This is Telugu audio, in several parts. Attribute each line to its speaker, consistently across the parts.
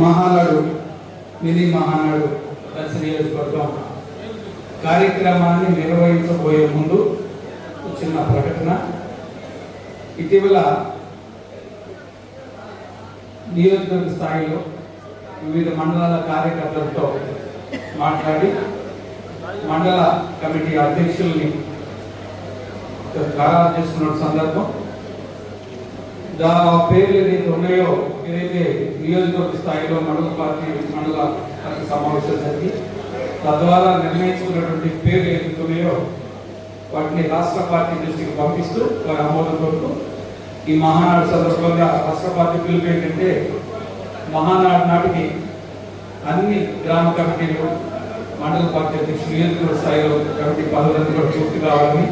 Speaker 1: మహానాడు మినీ మహానాడు కలిసి నియోజకవర్గం కార్యక్రమాన్ని నిర్వహించబోయే ముందు చిన్న ప్రకటన. ఇటీవల నియోజకవర్గ స్థాయిలో వివిధ మండలాల కార్యకర్తలతో మాట్లాడి మండల కమిటీ అధ్యక్షుల్ని ఖరారు చేసుకున్న సందర్భం దా పేర్లు ఏదైతే ఉన్నాయో ఏదైతే నియోజకవర్గ స్థాయిలో మండల పార్టీ మండల సమావేశం జరిగి తద్వారా నిర్ణయించుకున్నటువంటి పేర్లు ఏదైతే ఉన్నాయో వాటిని రాష్ట్ర పార్టీ దృష్టికి పంపిస్తూ వారి ఆమోదం కొరకు ఈ మహానాడు సందర్భంగా రాష్ట్ర పార్టీ పిలుపు ఏంటంటే మహానాడు నాటికి అన్ని గ్రామ కమిటీలు మండల పార్టీ అధ్యక్షులు నియోజకవర్గ స్థాయిలో కమిటీ పదవులన్నీ కూడా పూర్తి కావాలని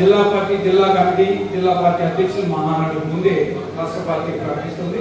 Speaker 1: జిల్లా పార్టీ జిల్లా కమిటీ జిల్లా పార్టీ అధ్యక్షులు మహానాడు ముందే రాష్ట్ర పార్టీ ప్రకటిస్తుంది